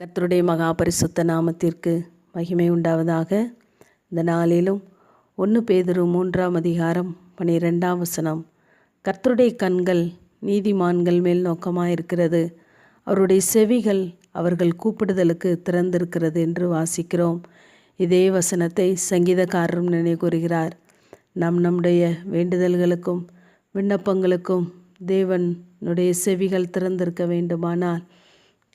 கர்த்தருடைய மகா பரிசுத்த நாமத்திற்கு மகிமை உண்டாவதாக. இந்த நாளிலும் ஒன்று பேதரு மூன்றாம் அதிகாரம் பனிரெண்டாம் வசனம். கர்த்தருடைய கண்கள் நீதிமான்கள் மேல் நோக்கமாயிருக்கிறது. அவருடைய செவிகள் அவர்கள் கூப்பிடுதலுக்கு திறந்திருக்கிறது என்று வாசிக்கிறோம். இதே வசனத்தை சங்கீதக்காரரும் நினைவு கூறுகிறார். நம் நம்முடைய வேண்டுதல்களுக்கும் விண்ணப்பங்களுக்கும் தேவனுடைய செவிகள் திறந்திருக்க வேண்டுமானால்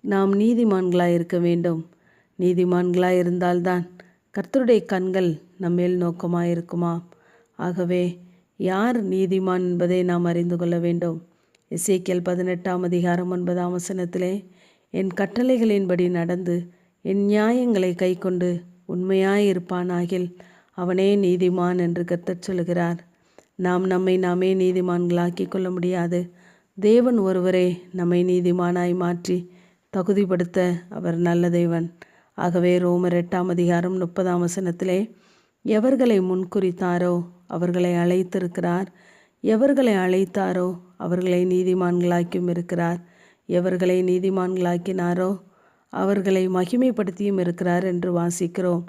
நாம் நீதிமான்களாக இருக்க வேண்டும். நீதிமான்களாக இருந்தால்தான் கர்த்தருடைய கண்கள் நம்மேல் நோக்கமாக இருக்குமா ஆகவே யார் நீதிமான் என்பதை நாம் அறிந்து கொள்ள வேண்டும். இசைக்கியல் பதினெட்டாம் அதிகாரம் ஒன்பதாம் வசனத்திலே என் கட்டளைகளின்படி நடந்து என் நியாயங்களை கைக்கொண்டு உண்மையாயிருப்பானாகில் அவனே நீதிமான் என்று கர்த்தர் சொல்கிறார் நாம் நம்மை நாமே நீதிமான்களாக்கி கொள்ள முடியாது. தேவன் ஒருவரே நம்மை நீதிமானாய் மாற்றி தகுதிப்படுத்த அவர் நல்ல தேவன் ஆகவே ரோமர் எட்டாம் அதிகாரம் முப்பதாம் வசனத்திலே எவர்களை முன்குறித்தாரோ அவர்களை அழைத்திருக்கிறார். எவர்களை அழைத்தாரோ அவர்களை நீதிமான்களாக்கியும் இருக்கிறார். எவர்களை நீதிமான்களாக்கினாரோ அவர்களை மகிமைப்படுத்தியும் இருக்கிறார் என்று வாசிக்கிறோம்.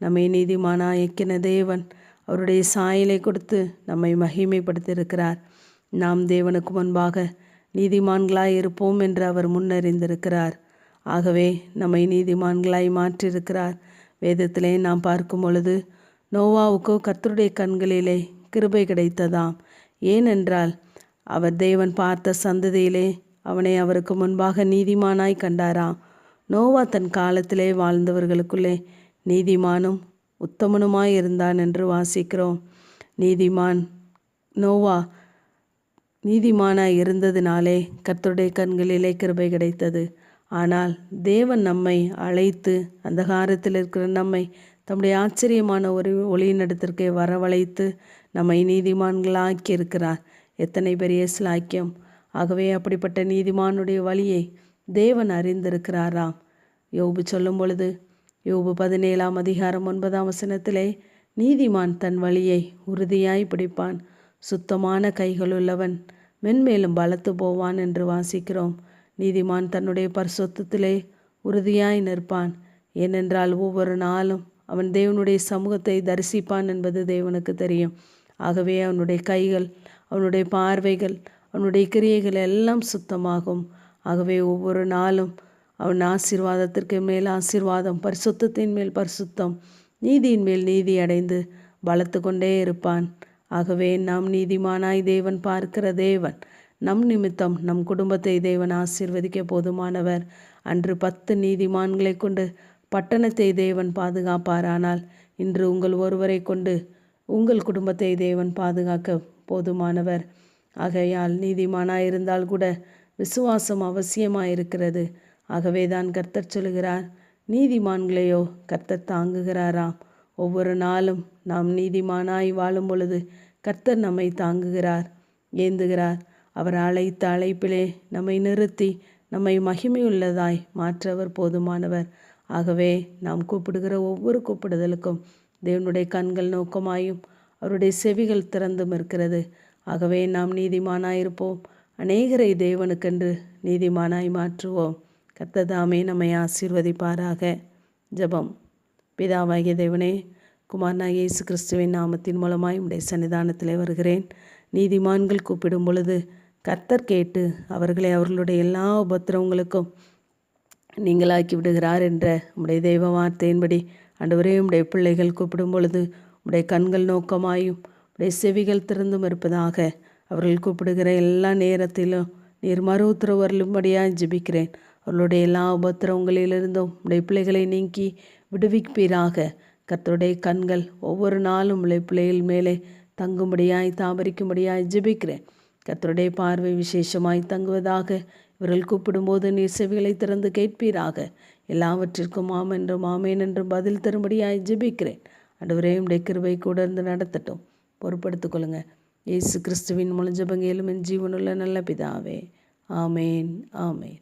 நம்மை நீதிமானாயக்கின தேவன் அவருடைய சாயலை கொடுத்து நம்மை மகிமைப்படுத்தியிருக்கிறார். நாம் தேவனுக்கு முன்பாக நீதிமான்களாய் இருப்போம் என்று அவர் முன்னறிந்திருக்கிறார். ஆகவே நம்மை நீதிமான்களாய் மாற்றியிருக்கிறார். வேதத்திலே நாம் பார்க்கும் பொழுது நோவாவுக்கோ கர்த்தருடைய கண்களிலே கிருபை கிடைத்ததாம். ஏனென்றால் அவர் தேவன் பார்த்த சந்ததியிலே அவனை அவருக்கு முன்பாக நீதிமானாய் கண்டாராம். நோவா தன் காலத்திலே வாழ்ந்தவர்களுக்குள்ளே நீதிமானும் உத்தமனுமாய் இருந்தான் என்று வாசிக்கிறோம். நீதிமான் நோவா நீதிமானாய் இருந்ததினாலே கர்த்தருடைய கண்களிலே கிருபை கிடைத்தது. ஆனால் தேவன் நம்மை அழைத்து அந்த காரத்தில் இருக்கிற நம்மை தம்முடைய ஆச்சரியமான ஒரு ஒளியினிடத்திற்கே வரவழைத்து நம்மை நீதிமான்களாக்கி இருக்கிறார். எத்தனை பெரிய சிலாக்கியம் ஆகவே அப்படிப்பட்ட நீதிமானுடைய வழியை தேவன் அறிந்திருக்கிறாராம் யோபு சொல்லும் பொழுது யோபு பதினேழாம் அதிகாரம் ஒன்பதாம் வசனத்திலே நீதிமான் தன் வழியை உறுதியாய் பிடிப்பான். சுத்தமான கைகளுள்ளவன் மென்மேலும் பலத்து போவான் என்று வாசிக்கிறோம். நீதிமான் தன்னுடைய பரிசுத்திலே உறுதியாய் நிற்பான். ஏனென்றால் ஒவ்வொரு நாளும் அவன் தேவனுடைய சமூகத்தை தரிசிப்பான் என்பது தேவனுக்கு தெரியும். ஆகவே அவனுடைய கைகள் அவனுடைய பார்வைகள் அவனுடைய கிரியைகள் எல்லாம் சுத்தமாகும். ஆகவே ஒவ்வொரு நாளும் அவன் ஆசீர்வாதத்திற்கு மேல் ஆசீர்வாதம் பரிசுத்தத்தின் மேல் பரிசுத்தம் நீதியின் மேல் நீதி அடைந்து பலத்து கொண்டே இருப்பான். ஆகவே நாம் நீதிமானாய் தேவன் பார்க்கிற தேவன். நம் நிமித்தம் நம் குடும்பத்தை தேவன் ஆசீர்வதிக்க போதுமானவர். அன்று பத்து நீதிமான்களை கொண்டு பட்டணத்தை தேவன் பாதுகாப்பாரானால் இன்று உங்கள் ஒருவரை கொண்டு உங்கள் குடும்பத்தை தேவன் பாதுகாக்க போதுமானவர். ஆகையால் நீதிமானாயிருந்தால் கூட விசுவாசம் அவசியமாயிருக்கிறது. ஆகவே தான் கர்த்தர் சொல்கிறார் நீதிமான்களையோ கர்த்தர் தாங்குகிறாராம். ஒவ்வொரு நாளும் நாம் நீதிமானாய் வாழும் பொழுது கர்த்தர் நம்மை தாங்குகிறார் ஏந்துகிறார். அவர் அழைத்த அழைப்பிலே நம்மை நிறுத்தி நம்மை மகிமையுள்ளதாய் மாற்றவர் போதுமானவர். ஆகவே நாம் கூப்பிடுகிற ஒவ்வொரு கூப்பிடுதலுக்கும் தேவனுடைய கண்கள் நோக்கமாயும் அவருடைய செவிகள் திறந்தும் இருக்கிறது. ஆகவே நாம் நீதிமானாயிருப்போம். அநேகரை தேவனுக்கென்று நீதிமானாய் மாற்றுவோம். கர்த்ததாமே நம்மை ஆசீர்வதிப்பாராக. ஜபம். பிதாவாகிய தேவனே குமார்னா இயேசு கிறிஸ்துவின் நாமத்தின் மூலமாய் உடைய சன்னிதானத்திலே வருகிறேன். நீதிமான்கள் கூப்பிடும் பொழுது கர்த்தர் கேட்டு அவர்களை அவர்களுடைய எல்லா உபத்திரவங்களுக்கும் நீங்களாக்கி விடுகிறார் என்ற உடைய தெய்வ வார்த்தையின்படி அன்றுவரே உடைய பிள்ளைகள் கூப்பிடும் பொழுது உடைய கண்கள் நோக்கமாயும் உடைய செவிகள் திறந்தும் இருப்பதாக அவர்கள் கூப்பிடுகிற எல்லா நேரத்திலும் நீர் மறு உத்தரவு வரும்படியாக ஜெபிக்கிறேன். அவர்களுடைய எல்லா உபத்திரவங்களிலிருந்தும் உடைய பிள்ளைகளை நீக்கி விடுவிப்பீராக. கர்த்தருடைய கண்கள் ஒவ்வொரு நாளும் உடைய பிள்ளைகள் மேலே தங்கும்படியாய் தாமரிக்கும்படியாய் ஜெபிக்கிறேன். கர்த்தருடைய பார்வை விசேஷமாய் தங்குவதாக இவர்கள் கூப்பிடும்போது நீர் செவிகளை திறந்து கேட்பீராக. எல்லாவற்றிற்கும் ஆம் என்றும் ஆமேன் என்றும் பதில் தரும்படியாய் ஜெபிக்கிறேன். அன்றுவரே உடைய கிருபை கூட இருந்து நடத்தட்டும். பொறுப்படுத்திக்கொள்ளுங்க இயேசு கிறிஸ்துவின் முழு ஜபங்கேலும் என் ஜீவனுள்ள நல்ல பிதாவே. ஆமேன் ஆமேன்.